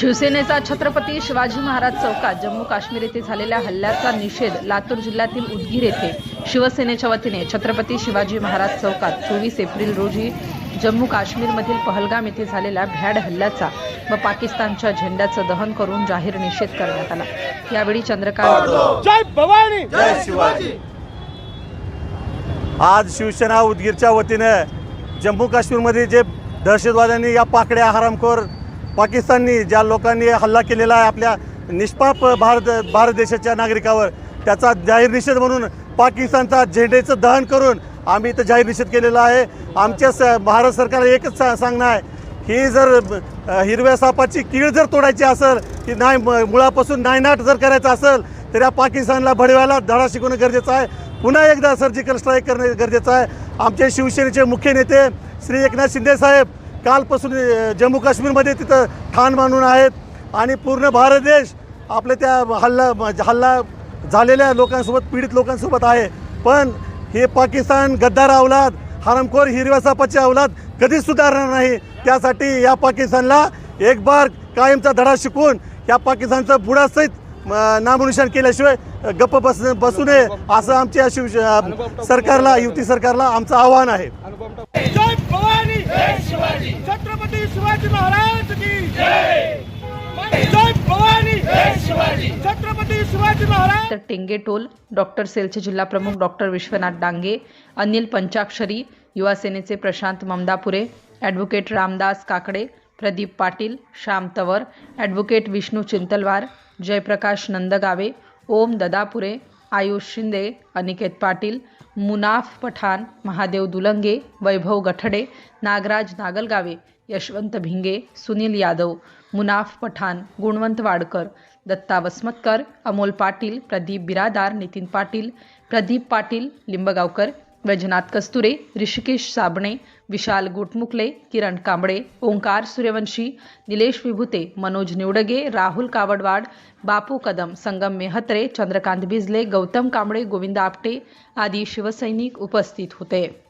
शिवसेनेचा छत्रपती शिवाजी महाराज चौकात जम्मू काश्मीर येथे झालेल्या हल्ल्याचा निषेध लातूर जिल्ह्यातील उदगीर येथे शिवसेनेच्या वतीने छत्रपती शिवाजी महाराज चौकात चोवीस एप्रिल रोजी जम्मू काश्मीरमधील पहलगाम येथे झालेल्या भ्याड हल्ल्याचा व पाकिस्तानच्या झेंड्याचं दहन करून जाहीर निषेध करण्यात आला. यावेळी चंद्रकांत जय भवानी. जय शिवाजी. आज शिवसेना उदगीरच्या वतीनं जम्मू काश्मीरमध्ये जे दहशतवाद्यांनी या पाकड्या हरामखोर पाकिस्ताननी ज्या लोकांनी हल्ला केलेला आहे आपल्या निष्पाप भारत भारत देशाच्या नागरिकावर त्याचा जाहीर निषेध म्हणून पाकिस्तानचा झेंडेचं दहन करून आम्ही इथं जाहीर निषेध केलेला आहे. आमच्या स भारत सरकारला एकच सा सांगणं आहे ही जर हिरव्या सापाची कीळ जर तोडायची असेल की नाही मुळापासून नायनाट जर करायचं असेल तर या पाकिस्तानला भडव्याला धडा शिकवणं गरजेचं आहे. पुन्हा एकदा सर्जिकल स्ट्राईक करणं गरजेचं आहे. आमचे शिवसेनेचे मुख्य नेते श्री एकनाथ शिंदे साहेब कालपासून जम्मू काश्मीरमध्ये तिथं ठाण मानून आहेत आणि पूर्ण भारत देश आपल्या त्या हल्ला हल्ला झालेल्या लोकांसोबत पीडित लोकांसोबत आहे. पण हे पाकिस्तान गद्दार अवलाद हरमखोर हिरव्या सापाची अवलाद कधीच सुधारणार नाही. त्यासाठी या पाकिस्तानला एक बार कायमचा धडा शिकून या पाकिस्तानचं बुडासहित अ, केल्याशिवाय गप्प बस बसू नये असं आमच्या शिव सरकारला युती सरकारला आमचं आव्हान आहे. जय भवानी! छत्रपती शिवाजी महाराज की जय। जय भवानी छत्रपती शिवाजी महाराज। तर टेंगे टोल डॉक्टर सेलचे जिल्हा प्रमुख डॉक्टर विश्वनाथ डांगे अनिल पंचाक्षरी युवा सेनेचे प्रशांत ममदापुरे ॲडव्होकेट रामदास काकडे प्रदीप पाटील श्याम तवर ॲडव्होकेट विष्णू चिंतलवार जयप्रकाश नंदगावे ओम ददापुरे आयुष शिंदे अनिकेत पाटील मुनाफ पठाण महादेव दुलंगे वैभव गठडे नागराज नागलगावे यशवंत भिंगे सुनील यादव मुनाफ पठाण गुणवंत वाडकर दत्ता वसमतकर अमोल पाटील प्रदीप बिरादार नितीन पाटील प्रदीप पाटील लिंबगावकर वैजनाथ कस्तुरे ऋषिकेश साबणे विशाल गोटमुकले किरण कांबळे ओंकार सूर्यवंशी निलेश विभूते मनोज निवडगे राहुल कावडवाड बापू कदम संगम मेहत्रे चंद्रकांत भिजले गौतम कांबळे गोविंद आपटे आदी शिवसैनिक उपस्थित होते.